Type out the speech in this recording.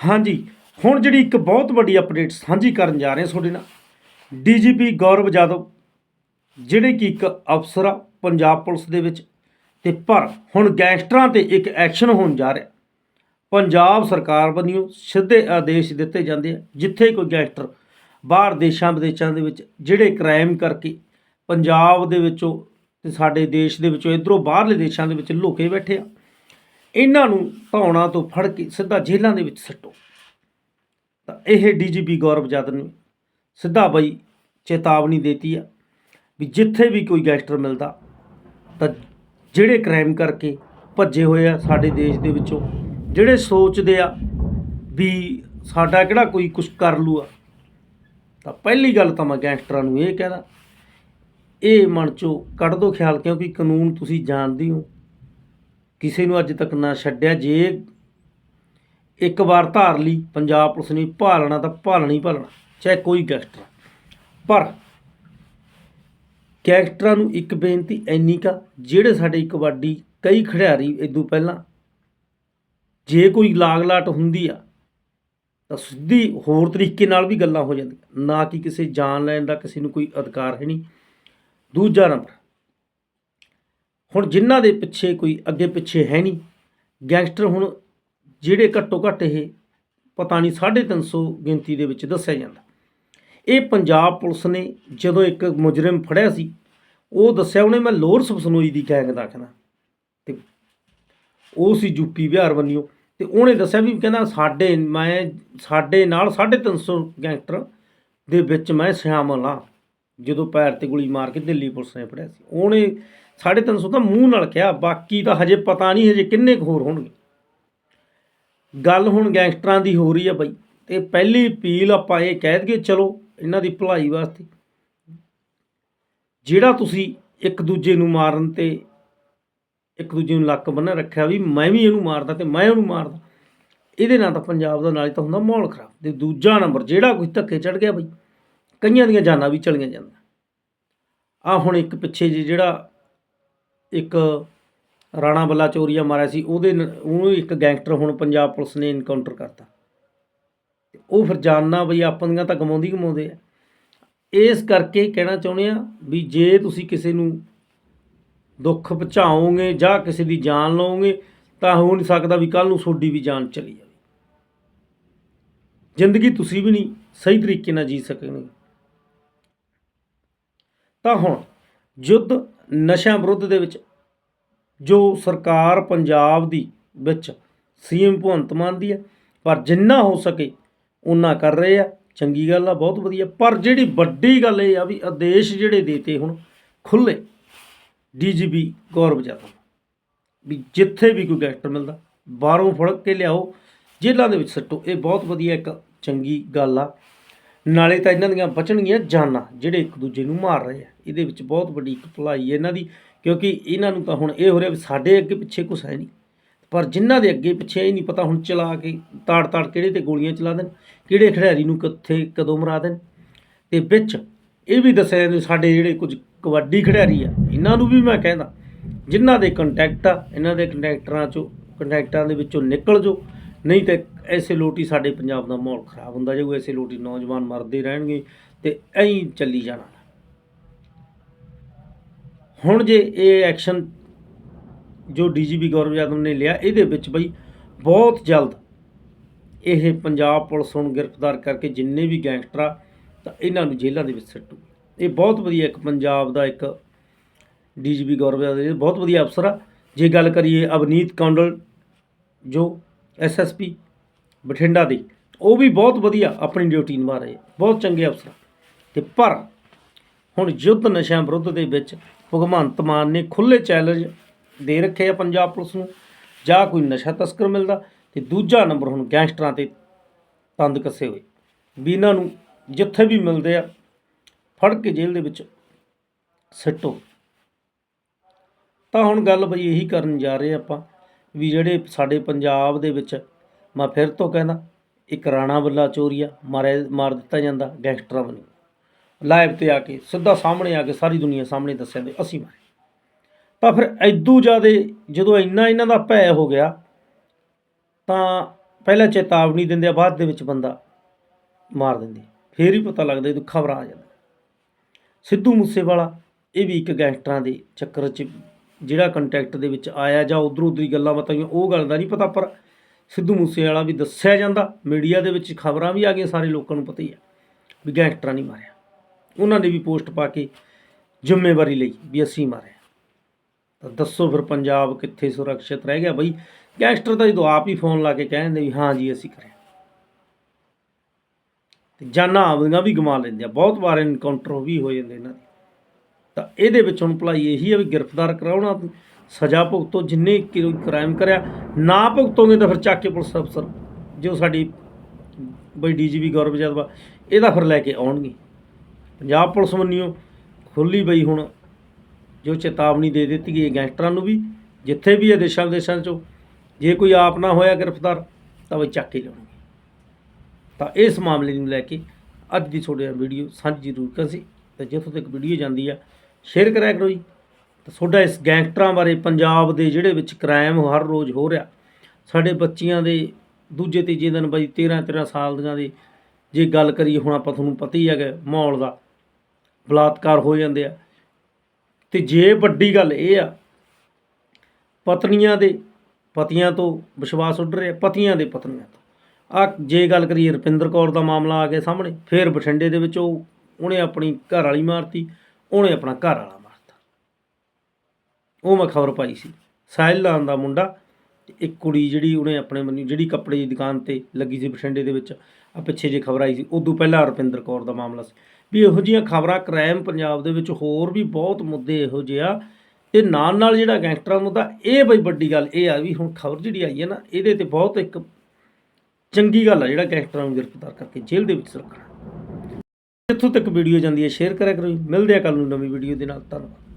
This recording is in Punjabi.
ਹਾਂਜੀ, ਹੁਣ ਜਿਹੜੀ ਇੱਕ ਬਹੁਤ ਵੱਡੀ ਅਪਡੇਟ ਸਾਂਝੀ ਕਰਨ ਜਾ ਰਹੇ ਹਾਂ ਤੁਹਾਡੇ ਨਾਲ। ਡੀਜੀਪੀ ਗੌਰਵ ਜਾਦਵ, ਜਿਹੜੇ ਕਿ ਇੱਕ ਅਫਸਰ ਆ ਪੰਜਾਬ ਪੁਲਿਸ ਦੇ ਵਿੱਚ, ਤੇ ਪਰ ਹੁਣ ਗੈਂਗਸਟਰਾਂ ਤੇ ਇੱਕ ਐਕਸ਼ਨ ਹੋਣ ਜਾ ਰਿਹਾ। ਪੰਜਾਬ ਸਰਕਾਰ ਵੱਲੋਂ ਸਿੱਧੇ ਆਦੇਸ਼ ਦਿੱਤੇ ਜਾਂਦੇ ਆ, ਜਿੱਥੇ ਕੋਈ ਗੈਂਗਸਟਰ ਬਾਹਰ ਦੇਸ਼ਾਂ ਵਿਦੇਸ਼ਾਂ ਦੇ ਵਿੱਚ ਜਿਹੜੇ ਕ੍ਰਾਈਮ ਕਰਕੇ ਪੰਜਾਬ ਦੇ ਵਿੱਚੋਂ ਤੇ ਸਾਡੇ ਦੇਸ਼ ਦੇ ਵਿੱਚੋਂ, ਇਧਰੋਂ ਬਾਹਰਲੇ ਦੇਸ਼ਾਂ ਦੇ ਵਿੱਚ ਲੁਕੇ ਬੈਠੇ ਆ। ਇਹਨਾਂ ਨੂੰ ਧੌਣਾ ਤੋਂ ਫੜ ਕੇ ਸਿੱਧਾ ਜੇਲ੍ਹਾਂ ਦੇ ਵਿੱਚ ਸੱਟੋ। ਤਾਂ ਇਹ ਡੀਜੀਪੀ ਗੌਰਵ ਜਾਦਵ ਨੇ ਸਿੱਧਾ ਬਈ ਚੇਤਾਵਨੀ ਦਿੱਤੀ ਆ ਵੀ ਜਿੱਥੇ ਵੀ ਕੋਈ ਗੈਂਗਸਟਰ ਮਿਲਦਾ, ਤਾਂ ਜਿਹੜੇ ਕ੍ਰਾਈਮ ਕਰਕੇ ਭੱਜੇ ਹੋਏ ਆ ਸਾਡੇ ਦੇਸ਼ ਦੇ ਵਿੱਚੋਂ, ਜਿਹੜੇ ਸੋਚਦੇ ਆ ਵੀ ਸਾਡਾ ਕਿਹੜਾ ਕੋਈ ਕੁਝ ਕਰ ਲੂਆ ਤਾਂ ਪਹਿਲੀ ਗੱਲ ਤਾਂ ਮੈਂ ਗੈਂਗਸਟਰਾਂ ਨੂੰ ਇਹ ਕਹਿਦਾ ਇਹ ਮਨ ਚੋਂ ਕੱਢ ਦੋ ਖਿਆਲ ਕਿਉਂਕਿ ਕਾਨੂੰਨ ਤੁਸੀਂ ਜਾਣਦੇ ਹੋ ਕਿਸੇ ਨੂੰ ਅੱਜ ਤੱਕ ਨਾ ਛੱਡਿਆ ਜੇ ਇੱਕ ਵਾਰ ਧਾਰ ਲਈ, ਪੰਜਾਬ ਪੁਲਿਸ ਨੇ ਭਾਲਣਾ ਤਾਂ ਭਾਲਣਾ ਹੀ ਭਾਲਣਾ, ਚਾਹੇ ਕੋਈ ਗੈਂਗਸਟਰ। ਪਰ ਗੈਂਗਸਟਰਾਂ ਨੂੰ ਇੱਕ ਬੇਨਤੀ ਐਨੀ ਕਾ ਜਿਹੜੇ ਸਾਡੇ ਕਬੱਡੀ ਕਈ ਖਿਡਾਰੀ ਇਦੋਂ ਪਹਿਲਾਂ ਜੇ ਕੋਈ ਲਾਗ ਲਾਟ ਹੁੰਦੀ ਆ, ਤਾਂ ਸਿੱਧੀ ਹੋਰ ਤਰੀਕੇ ਨਾਲ ਵੀ ਗੱਲਾਂ ਹੋ ਜਾਂਦੀਆਂ। ਨਾ ਕਿ ਕਿਸੇ ਜਾਨ ਲੈਣ ਦਾ ਕਿਸੇ ਨੂੰ ਕੋਈ ਅਧਿਕਾਰ ਹੈ ਨਹੀਂ। ਦੂਜਾ ਨੰਬਰ ਹੁਣ ਜਿਨ੍ਹਾਂ ਦੇ ਪਿੱਛੇ ਕੋਈ ਅੱਗੇ ਪਿੱਛੇ ਹੈ ਨਹੀਂ, ਗੈਂਗਸਟਰ ਹੁਣ ਜਿਹੜੇ ਘੱਟੋ ਘੱਟ ਇਹ ਪਤਾ ਨਹੀਂ 350 ਗਿਣਤੀ ਦੇ ਵਿੱਚ ਦੱਸਿਆ ਜਾਂਦਾ। ਇਹ ਪੰਜਾਬ ਪੁਲਿਸ ਨੇ ਜਦੋਂ ਇੱਕ ਮੁਜਰਮ ਫੜਿਆ ਸੀ, ਉਹ ਦੱਸਿਆ ਉਹਨੇ, ਮੈਂ ਲੋਅਰ ਸਬਸਨੋਈ ਦੀ ਗੈਂਗ ਦਾ ਕਹਿੰਦਾ ਤੇ ਉਹ ਸੀ ਯੂਪੀ ਬਿਹਾਰ ਬੰਨਿਓ ਤੇ ਉਹਨੇ ਦੱਸਿਆ ਵੀ ਕਹਿੰਦਾ ਸਾਡੇ, ਮੈਂ ਸਾਡੇ ਨਾਲ 350 ਗੈਂਗਸਟਰ ਦੇ ਵਿੱਚ ਮੈਂ ਸ਼ਾਮਲ ਹਾਂ। ਜਦੋਂ ਪੈਰ ਤੇ ਗੋਲੀ ਮਾਰ ਕੇ ਦਿੱਲੀ ਪੁਲਿਸ ਨੇ ਫੜਿਆ ਸੀ। ਉਹਨੇ 350 ਤਾਂ ਮੂੰਹ ਨਾਲ ਕਿਹਾ, ਬਾਕੀ ਤਾਂ ਹਜੇ ਪਤਾ ਨਹੀਂ ਹਜੇ ਕਿੰਨੇ ਕੁ ਹੋਰ ਹੋਣਗੇ। ਗੱਲ ਹੁਣ ਗੈਂਗਸਟਰਾਂ ਦੀ ਹੋ ਰਹੀ ਆ ਬਾਈ, ਤੇ ਪਹਿਲੀ ਅਪੀਲ ਆਪਾਂ ਇਹ ਕਹਿ ਦਈਏ, ਚਲੋ ਇਹਨਾਂ ਦੀ ਭਲਾਈ ਵਾਸਤੇ। ਜਿਹੜਾ ਤੁਸੀਂ ਇੱਕ ਦੂਜੇ ਨੂੰ ਮਾਰਨ ਤੇ ਇੱਕ ਦੂਜੇ ਨੂੰ ਲੱਕ ਬੰਨ੍ਹ ਰੱਖਿਆ ਵੀ ਮੈਂ ਵੀ ਇਹਨੂੰ ਮਾਰਦਾ ਤੇ ਮੈਂ ਉਹਨੂੰ ਮਾਰਦਾ, ਇਹਦੇ ਨਾਲ ਤਾਂ ਪੰਜਾਬ ਦਾ ਨਾਲ ਤਾਂ ਹੁੰਦਾ ਮਾਹੌਲ ਖਰਾਬ। ਤੇ ਦੂਜਾ ਨੰਬਰ, ਜਿਹੜਾ ਕੋਈ ਧੱਕੇ ਚੜ ਗਿਆ ਬਈ, ਕਈਆਂ ਦੀਆਂ ਜਾਨਾਂ ਵੀ ਚਲੀਆਂ ਜਾਂਦੀਆਂ। ਆ ਹੁਣ ਇੱਕ ਪਿੱਛੇ ਜਿਹੇ ਜਿਹੜਾ ਇੱਕ ਰਾਣਾ ਬੱਲਾ ਚੋਰੀਆ ਮਾਰਿਆ ਸੀ, ਉਹਦੇ ਉਹਨੂੰ ਇੱਕ ਗੈਂਗਸਟਰ ਹੁਣ ਪੰਜਾਬ ਪੁਲਿਸ ਨੇ ਇਨਕਾਊਂਟਰ ਕਰਤਾ। ਉਹ ਫਿਰ ਜਾਨਾਂ ਬਈ ਆਪਾਂ ਦੀਆਂ ਤਾਂ ਕਮਾਉਂਦੀ ਕਮਾਉਂਦੇ ਆ। ਇਸ ਕਰਕੇ ਕਹਿਣਾ ਚਾਹੁੰਦੇ ਆ ਵੀ ਜੇ ਤੁਸੀਂ ਕਿਸੇ ਨੂੰ ਦੁੱਖ ਪਹੁੰਚਾਓਗੇ ਜਾਂ ਕਿਸੇ ਦੀ ਜਾਨ ਲਓਗੇ, ਤਾਂ ਹੋ ਨਹੀਂ ਸਕਦਾ ਵੀ ਕੱਲ ਨੂੰ ਤੁਹਾਡੀ ਵੀ ਜਾਨ ਚਲੀ ਜਾਵੇ। ਜ਼ਿੰਦਗੀ ਤੁਸੀਂ ਵੀ ਨਹੀਂ ਸਹੀ ਤਰੀਕੇ ਨਾਲ ਜੀ ਸਕੋਗੇ ਤਾਂ ਹੁਣ ਯੁੱਧ ਨਸ਼ਿਆਂ ਵਿਰੁੱਧ ਦੇ ਵਿੱਚ ਜੋ ਸਰਕਾਰ ਪੰਜਾਬ ਦੀ ਵਿੱਚ ਸੀਐਮ ਭਗਵੰਤ ਮਾਨ ਦੀ ਹੈ, ਪਰ ਜਿੰਨਾ ਹੋ ਸਕੇ ਉਹਨਾਂ ਕਰ ਰਹੇ ਆ, ਚੰਗੀ ਗੱਲ ਆ, ਬਹੁਤ ਵਧੀਆ। ਪਰ ਜਿਹੜੀ ਵੱਡੀ ਗੱਲ ਇਹ ਆ ਵੀ ਆਦੇਸ਼ ਜਿਹੜੇ ਦੇਤੇ ਹੁਣ ਖੁੱਲੇ ਡੀਜੀਪੀ ਗੌਰਵ ਜਾਦਵ ਵੀ ਜਿੱਥੇ ਵੀ ਕੋਈ ਗੈਂਗਸਟਰ ਮਿਲਦਾ, ਬਾਹਰੋਂ ਫੜਕ ਕੇ ਲਿਆਓ, ਜੇਲ੍ਹਾਂ ਦੇ ਵਿੱਚ ਸੱਟੋ, ਇਹ ਬਹੁਤ ਵਧੀਆ ਇੱਕ ਚੰਗੀ ਗੱਲ ਆ। ਨਾਲੇ ਤਾਂ ਇਹਨਾਂ ਦੀਆਂ ਬਚਣਗੀਆਂ ਜਾਨਾਂ ਜਿਹੜੇ ਇੱਕ ਦੂਜੇ ਨੂੰ ਮਾਰ ਰਹੇ ਆ। ਇਹਦੇ ਵਿੱਚ ਬਹੁਤ ਵੱਡੀ ਇੱਕ ਭਲਾਈ ਹੈ ਇਹਨਾਂ ਦੀ, ਕਿਉਂਕਿ ਇਹਨਾਂ ਨੂੰ ਤਾਂ ਹੁਣ ਇਹ ਹੋ ਰਿਹਾ ਵੀ ਸਾਡੇ ਅੱਗੇ ਪਿੱਛੇ ਕੁਛ ਹੈ ਨਹੀਂ। ਪਰ ਜਿਨ੍ਹਾਂ ਦੇ ਅੱਗੇ ਪਿੱਛੇ ਇਹ ਨਹੀਂ ਪਤਾ ਹੁਣ ਚਲਾ ਕੇ ਤਾੜ ਤਾੜ ਕਿਹੜੇ ਤੇ ਗੋਲੀਆਂ ਚਲਾ ਦੇਣ, ਕਿਹੜੇ ਖਿਡਾਰੀ ਨੂੰ ਕਿੱਥੇ ਕਦੋਂ ਮਰਾ ਦੇਣ। ਤੇ ਵਿੱਚ ਇਹ ਵੀ ਦੱਸਿਆ ਜਾਂਦਾ ਸਾਡੇ ਜਿਹੜੇ ਕੁਝ ਕਬੱਡੀ ਖਿਡਾਰੀ ਆ, ਇਹਨਾਂ ਨੂੰ ਵੀ ਮੈਂ ਕਹਿੰਦਾ, ਜਿਨ੍ਹਾਂ ਦੇ ਕੰਟੈਕਟ ਆ, ਇਹਨਾਂ ਦੇ ਕੰਟੈਕਟਰਾਂ ਚੋਂ ਕੰਟੈਕਟਾਂ ਦੇ ਵਿੱਚੋਂ ਨਿਕਲ ਜੋ ਨਹੀਂ ਤੇ ਐਸੇ ਲੋਟੀ ਸਾਡੇ ਪੰਜਾਬ ਦਾ ਮਾਹੌਲ ਖਰਾਬ ਹੁੰਦਾ ਜਾਊਗਾ ਐਸੇ ਲੋਟੀ ਨੌਜਵਾਨ ਮਰਦੇ ਰਹਿਣਗੇ ਤੇ ਐਂ ਚੱਲੀ ਜਾਣਾ। ਹੁਣ ਜੇ ਇਹ ਐਕਸ਼ਨ ਜੋ ਡੀਜੀਪੀ ਗੌਰਵ ਯਾਦਵ ਨੇ ਲਿਆ, ਇਹਦੇ ਵਿੱਚ ਬਈ ਬਹੁਤ ਜਲਦ ਇਹ ਪੰਜਾਬ ਪੁਲਿਸ ਹੁਣ ਗ੍ਰਿਫਤਾਰ ਕਰਕੇ ਜਿੰਨੇ ਵੀ ਗੈਂਗਸਟਰ ਆ ਤਾਂ ਇਹਨਾਂ ਨੂੰ ਜੇਲ੍ਹਾਂ ਦੇ ਵਿੱਚ ਸੱਟੂ। ਇਹ ਬਹੁਤ ਵਧੀਆ ਇੱਕ ਪੰਜਾਬ ਦਾ ਇੱਕ ਡੀਜੀਪੀ ਗੌਰਵ ਯਾਦਵ ਇਹ ਬਹੁਤ ਵਧੀਆ ਅਫਸਰ ਆ। ਜੇ ਗੱਲ ਕਰੀਏ ਅਵਨੀਤ ਕੌਂਡਲ, ਜੋ ਐਸਐਸਪੀ ਬਠਿੰਡਾ ਦੀ, ਉਹ ਵੀ ਬਹੁਤ ਵਧੀਆ ਆਪਣੀ ਡਿਊਟੀ ਨਿਭਾ ਰਹੇ, ਬਹੁਤ ਚੰਗੇ ਅਫਸਰ ਤੇ ਪਰ ਹੁਣ ਯੁੱਧ ਨਸ਼ਿਆਂ ਵਿਰੁੱਧ ਦੇ ਵਿੱਚ ਭਗਵੰਤ ਮਾਨ ਨੇ ਖੁੱਲੇ ਚੈਲੰਜ ਦੇ ਰੱਖੇ ਆ ਪੰਜਾਬ ਪੁਲਿਸ ਨੂੰ, ਜਾਂ ਕੋਈ ਨਸ਼ਾ ਤਸਕਰ ਮਿਲਦਾ, ਤੇ ਦੂਜਾ ਨੰਬਰ ਹੁਣ ਗੈਂਗਸਟਰਾਂ ਤੇ ਤੰਦ ਕੱਸੇ ਹੋਏ। ਵੀ ਇਹਨਾਂ ਨੂੰ ਜਿੱਥੇ ਵੀ ਮਿਲਦੇ ਆ, ਫੜ ਕੇ ਜੇਲ੍ਹ ਦੇ ਵਿੱਚ ਸਿੱਟੋ। ਤਾਂ ਹੁਣ ਗੱਲ ਬਈ ਇਹੀ ਕਰਨ ਜਾ ਰਹੇ ਆਪਾਂ, ਵੀ ਜਿਹੜੇ ਸਾਡੇ ਪੰਜਾਬ ਦੇ ਵਿੱਚ ਮੈਂ ਫਿਰ ਤੋਂ ਕਹਿੰਦਾ, ਇੱਕ ਰਾਣਾ ਬੱਲਾ ਚੋਰੀਆ ਮਾਰਿਆ ਮਾਰ ਦਿੱਤਾ ਜਾਂਦਾ, ਗੈਂਗਸਟਰਾਂ ਵੱਲੋਂ। ਲਾਈਵ ਤੇ ਆ ਕੇ, ਸਿੱਧਾ ਸਾਹਮਣੇ ਆ ਕੇ ਸਾਰੀ ਦੁਨੀਆ ਸਾਹਮਣੇ ਦੱਸਿਆ ਦੇ ਅਸੀਂ ਮਾਰੇ। ਤਾਂ ਫਿਰ ਐਦੂ ਜ਼ਿਆਦੇ ਜਦੋਂ ਇੰਨਾ ਇਹਨਾਂ ਦਾ ਭੈ ਹੋ ਗਿਆ, ਤਾਂ ਪਹਿਲਾਂ ਚੇਤਾਵਨੀ ਦਿੰਦੇ ਆ, ਬਾਅਦ ਦੇ ਵਿੱਚ ਬੰਦਾ ਮਾਰ ਦਿੰਦੇ ਫੇਰ ਹੀ ਪਤਾ ਲੱਗਦਾ ਇਹ ਖਬਰ ਆ ਜਾਂਦਾ ਸਿੱਧੂ ਮੂਸੇਵਾਲਾ, ਇਹ ਵੀ ਇੱਕ ਗੈਂਗਸਟਰਾਂ ਦੇ ਚੱਕਰ 'ਚ ਜਿਹੜਾ ਕੰਟੈਕਟ ਦੇ ਵਿੱਚ ਆਇਆ ਜਾਂ ਉਧਰ ਉਧਰ ਹੀ ਗੱਲਾਂ ਬਤਾਈਆਂ ਉਹ ਗੱਲ ਦਾ ਨਹੀਂ ਪਤਾ, ਪਰ ਸਿੱਧੂ ਮੂਸੇਵਾਲਾ ਵੀ ਦੱਸਿਆ ਜਾਂਦਾ, ਮੀਡੀਆ ਦੇ ਵਿੱਚ ਖਬਰਾਂ ਵੀ ਆ ਗਈਆਂ, ਸਾਰੇ ਲੋਕਾਂ ਨੂੰ ਪਤਾ ਹੀ ਆ ਵੀ ਗੈਂਗਸਟਰਾਂ ਨਹੀਂ ਮਾਰਿਆ। ਉਹਨਾਂ ਨੇ ਵੀ ਪੋਸਟ ਪਾ ਕੇ ਜ਼ਿੰਮੇਵਾਰੀ ਲਈ ਵੀ ਅਸੀਂ ਮਾਰਿਆ ਤਾਂ ਦੱਸੋ ਫਿਰ ਪੰਜਾਬ ਕਿੱਥੇ ਸੁਰੱਖਿਅਤ ਰਹਿ ਗਿਆ? ਬਈ ਗੈਂਗਸਟਰ ਤਾਂ ਜਦੋਂ ਆਪ ਹੀ ਫੋਨ ਲਾ ਕੇ ਕਹਿੰਦੇ ਵੀ ਹਾਂ ਜੀ, ਅਸੀਂ ਕਰਿਆ। ਤੇ ਜਾਨਾਂ ਆਪਦੀਆਂ ਵੀ ਗਵਾ ਲੈਂਦੇ ਆ। ਬਹੁਤ ਵਾਰ ਇਨਕਾਊਂਟਰ ਵੀ ਹੋ ਜਾਂਦੇ ਇਹਨਾਂ ਦੇ। ਤਾਂ ਇਹਦੇ ਵਿੱਚ ਹੁਣ ਭਲਾਈ ਇਹੀ ਆ ਵੀ ਗ੍ਰਿਫਤਾਰ ਕਰਾਉਣਾ ਸਜ਼ਾ ਭੁਗਤੋ, ਜਿੰਨੇ ਕੋਈ ਕ੍ਰਾਈਮ ਕਰਿਆ, ਨਾ ਭੁਗਤੋਗੇ ਤਾਂ ਫਿਰ ਚੱਕ ਕੇ ਪੁਲਿਸ ਅਫਸਰ, ਜੋ ਸਾਡੀ ਬਈ ਡੀਜੀਪੀ ਗੌਰਵ ਜਦਵਾ ਇਹਦਾ ਫਿਰ ਲੈ ਕੇ ਆਉਣਗੇ। ਪੰਜਾਬ ਪੁਲਿਸ ਮੰਨਿਓ ਖੁੱਲੀ ਬਈ ਹੁਣ ਜੋ ਚੇਤਾਵਨੀ ਦੇ ਦਿੱਤੀ ਗਈ ਹੈ ਗੈਂਗਸਟਰਾਂ ਨੂੰ ਵੀ, ਜਿੱਥੇ ਵੀ ਇਹ ਦੇਸ਼ਾਂ ਵਿਦੇਸ਼ਾਂ 'ਚੋਂ, ਜੇ ਕੋਈ ਆਪ ਨਾ ਹੋਇਆ ਗ੍ਰਿਫਤਾਰ, ਤਾਂ ਬਈ ਚੱਕ ਕੇ ਲਿਆਉਣਗੇ। ਤਾਂ ਇਸ ਮਾਮਲੇ ਨੂੰ ਲੈ ਕੇ ਅੱਜ ਦੀ ਤੁਹਾਡੇ ਨਾਲ ਵੀਡੀਓ ਸਾਂਝੀ ਜ਼ਰੂਰ ਕਰ ਸੀ, ਤੇ ਜਿੱਥੋਂ ਤੱਕ ਵੀਡੀਓ ਜਾਂਦੀ ਆ, ਸ਼ੇਅਰ ਕਰਿਆ ਕਰੋ ਜੀ। ਤਾਂ ਤੁਹਾਡਾ ਇਸ ਗੈਂਗਸਟਰਾਂ ਬਾਰੇ ਪੰਜਾਬ ਦੇ ਜਿਹੜੇ ਵਿੱਚ ਕ੍ਰਾਈਮ ਹਰ ਰੋਜ਼ ਹੋ ਰਿਹਾ। ਸਾਡੇ ਬੱਚੀਆਂ ਦੇ ਦੂਜੇ ਤੀਜੇ ਦਿਨ ਬਈ 13 13 ਸਾਲ ਦੀਆਂ ਦੇ ਜੇ ਗੱਲ ਕਰੀਏ, ਹੁਣ ਆਪਾਂ ਤੁਹਾਨੂੰ ਪਤਾ ਹੀ ਹੈਗਾ ਮਾਹੌਲ ਦਾ, ਬਲਾਤਕਾਰ ਹੋ ਜਾਂਦੇ ਆ। ਤੇ ਜੇ ਵੱਡੀ ਗੱਲ ਇਹ ਆ, ਪਤਨੀਆਂ ਦੇ ਪਤੀਆਂ ਤੋਂ ਵਿਸ਼ਵਾਸ ਉੱਡ ਰਿਹਾ, ਪਤੀਆਂ ਦੇ ਪਤਨੀਆਂ ਤੋਂ। ਆ ਜੇ ਗੱਲ ਕਰੀਏ ਰੁਪਿੰਦਰ ਕੌਰ ਦਾ ਮਾਮਲਾ ਆ ਗਿਆ ਸਾਹਮਣੇ, ਫੇਰ ਬਠਿੰਡੇ ਦੇ ਵਿੱਚ ਉਹ, ਉਹਨੇ ਆਪਣੀ ਘਰ ਵਾਲੀ ਮਾਰਤੀ, ਉਹਨੇ ਆਪਣਾ ਘਰ ਵਾਲਾ ਉਹ ਮੈਂ ਖਬਰ ਪਾਈ ਸੀ। ਸਾਹਿਲ ਲਾਨ ਦਾ ਮੁੰਡਾ, ਇੱਕ ਕੁੜੀ ਜਿਹੜੀ ਉਹਨੇ ਆਪਣੇ ਮੈਨੂੰ, ਜਿਹੜੀ ਕੱਪੜੇ ਦੀ ਦੁਕਾਨ ਤੇ ਲੱਗੀ ਸੀ ਬਠਿੰਡੇ ਦੇ ਵਿੱਚ ਆ ਪਿੱਛੇ ਜੇ ਖਬਰ ਆਈ ਸੀ, ਉਦੋਂ ਪਹਿਲਾਂ ਰੁਪਿੰਦਰ ਕੌਰ ਦਾ ਮਾਮਲਾ ਸੀ। ਵੀ ਇਹੋ ਜਿਹੀਆਂ ਖਬਰਾਂ ਕ੍ਰਾਈਮ ਪੰਜਾਬ ਦੇ ਵਿੱਚ ਹੋਰ ਵੀ ਬਹੁਤ ਮੁੱਦੇ ਇਹੋ ਜਿਹੇ ਆ, ਤੇ ਨਾਲ ਨਾਲ ਜਿਹੜਾ ਗੈਂਗਸਟਰਾਂ ਮੁੱਦਾ, ਇਹ ਬਈ ਵੱਡੀ ਗੱਲ ਇਹ ਆ ਵੀ ਹੁਣ ਖਬਰ ਜਿਹੜੀ ਆਈ ਹੈ ਨਾ, ਇਹਦੇ ਤੇ ਬਹੁਤ ਇੱਕ ਚੰਗੀ ਗੱਲ ਆ ਜਿਹੜਾ ਗੈਂਗਸਟਰਾਂ ਨੂੰ ਗ੍ਰਿਫਤਾਰ ਕਰਕੇ ਜੇਲ੍ਹ ਦੇ ਵਿੱਚ ਰੱਖਣਾ ਜਿੱਥੋਂ ਤੱਕ ਵੀਡੀਓ ਜਾਂਦੀ ਹੈ, ਸ਼ੇਅਰ ਕਰਿਆ ਕਰੋ ਜੀ। ਮਿਲਦੇ ਆ ਕੱਲ ਨੂੰ ਨਵੀਂ ਵੀਡੀਓ ਦੇ ਨਾਲ। ਧੰਨਵਾਦ।